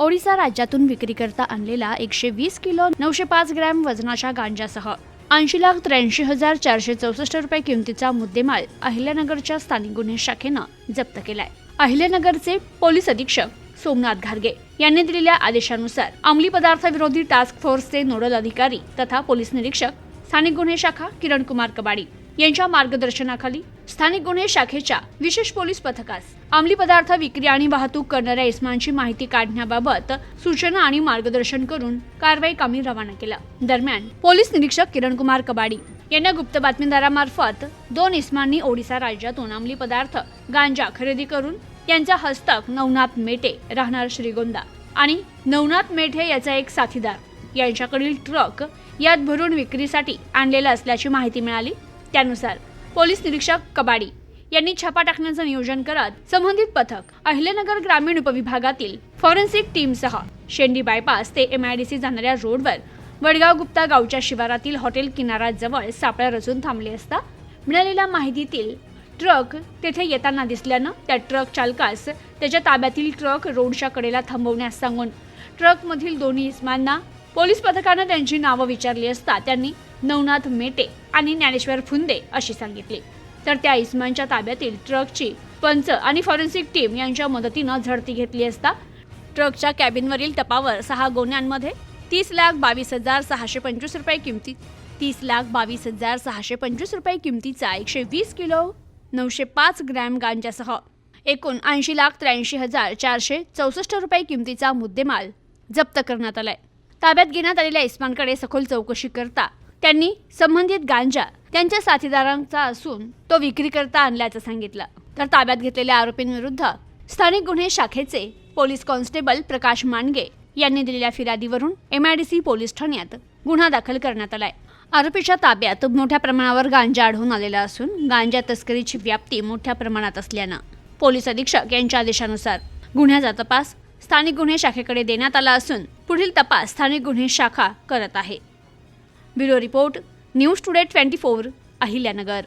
ओडिसा राज्यातून विक्रीकरता आणलेला एकशे वीस किलो नऊशे पाच ग्रॅम वजनाच्या गांजासह ऐंशी लाख त्र्याऐंशी हजार चारशे चौसष्ट रुपये किमतीचा मुद्देमाल अहिल्यानगरच्या स्थानिक गुन्हे शाखेनं जप्त केलाय. अहिल्यानगरचे पोलीस अधीक्षक सोमनाथ घारगे यांनी दिलेल्या आदेशानुसार अंमली पदार्थ विरोधी टास्क फोर्सचे नोडल अधिकारी तथा पोलीस निरीक्षक स्थानिक गुन्हे शाखा किरण कुमार कबाडी यांच्या मार्गदर्शनाखाली स्थानिक गुन्हे शाखेच्या विशेष पोलीस पथकास अंमली पदार्थ विक्री आणि वाहतूक करणाऱ्या इस्मांची माहिती काढण्याबाबत सूचना आणि मार्गदर्शन करून कारवाई कामी रवाना केलं. दरम्यान पोलीस निरीक्षक किरण कुमार कबाडी यांना गुप्त बातमीदारामार्फत दोन इस्मांनी ओडिसा राज्यातून अंमली पदार्थ गांजा खरेदी करून यांचा हस्तक नवनाथ मेटे राहणार श्रीगोंदा आणि नवनाथ मेठे याचा एक साथीदार यांच्याकडील ट्रक यात भरून विक्रीसाठी आणलेला असल्याची माहिती मिळाली. त्यानुसार पोलीस निरीक्षक कबाडी यांनी छापा टाकण्याचं नियोजन करत संबंधित पथक अहिल्यानगर ग्रामीण उपविभागातील फॉरेन्सिक टीमसह शेंडी बायपास ते एमआयडीसी जाणाऱ्या रोडवर वडगाव गुप्ता गावच्या शिवारातील हॉटेल किनाराजवळ सापळा रचून थांबले असता मिळालेल्या माहितीतील ट्रक तेथे येताना दिसल्यानं त्या ट्रक चालकास त्याच्या ताब्यातील ट्रक रोडच्या कडेला थांबवण्यास सांगून ट्रकमधील दोन्ही इस्मांना पोलीस पथकानं त्यांची नावं विचारली असता त्यांनी नवनाथ मेटे आणि ज्ञानेश्वर फुंदे अशी सांगितली. तर त्या इस्मानच्या ताब्यातील ट्रकची पंच आणि फॉरेन्सिक टीम यांच्या मदतीनं झडती घेतली असता ट्रकच्या कॅबिनवरील टपावर सहा गोण्यांमध्ये तीस लाख बावीस हजार सहाशे पंचवीस रुपये किमती तीस लाख बावीस हजार सहाशे पंचवीस रुपये किमतीचा एकशे वीस किलो नऊशे पाच ग्रॅम गांजासह एकूण ऐंशी लाख त्र्याऐंशी हजार चारशे चौसष्ट रुपये किमतीचा मुद्देमाल जप्त करण्यात आलाय. ताब्यात घेण्यात आलेल्या इस्मानकडे सखोल चौकशी करता त्यांनी संबंधित गांजा त्यांच्या साथीदारांचा असून तो विक्री करता आणल्याचं सांगितलं. तर ताब्यात घेतलेल्या आरोपींविरुद्ध स्थानिक गुन्हे शाखेचे पोलीस कॉन्स्टेबल प्रकाश मांडगे यांनी दिलेल्या फिर्यादीवरून एमआयडीसी पोलीस ठाण्यात गुन्हा दाखल करण्यात आलाय. आरोपीच्या ताब्यात मोठ्या प्रमाणावर गांजा आढळून आलेला असून गांजा तस्करीची व्याप्ती मोठ्या प्रमाणात असल्यानं पोलीस अधीक्षक यांच्या आदेशानुसार गुन्ह्याचा तपास स्थानिक गुन्हे शाखेकडे देण्यात आला असून पुढील तपास स्थानिक गुन्हे शाखा करत आहे. Bureau report news today twenty four Ahilyanagar.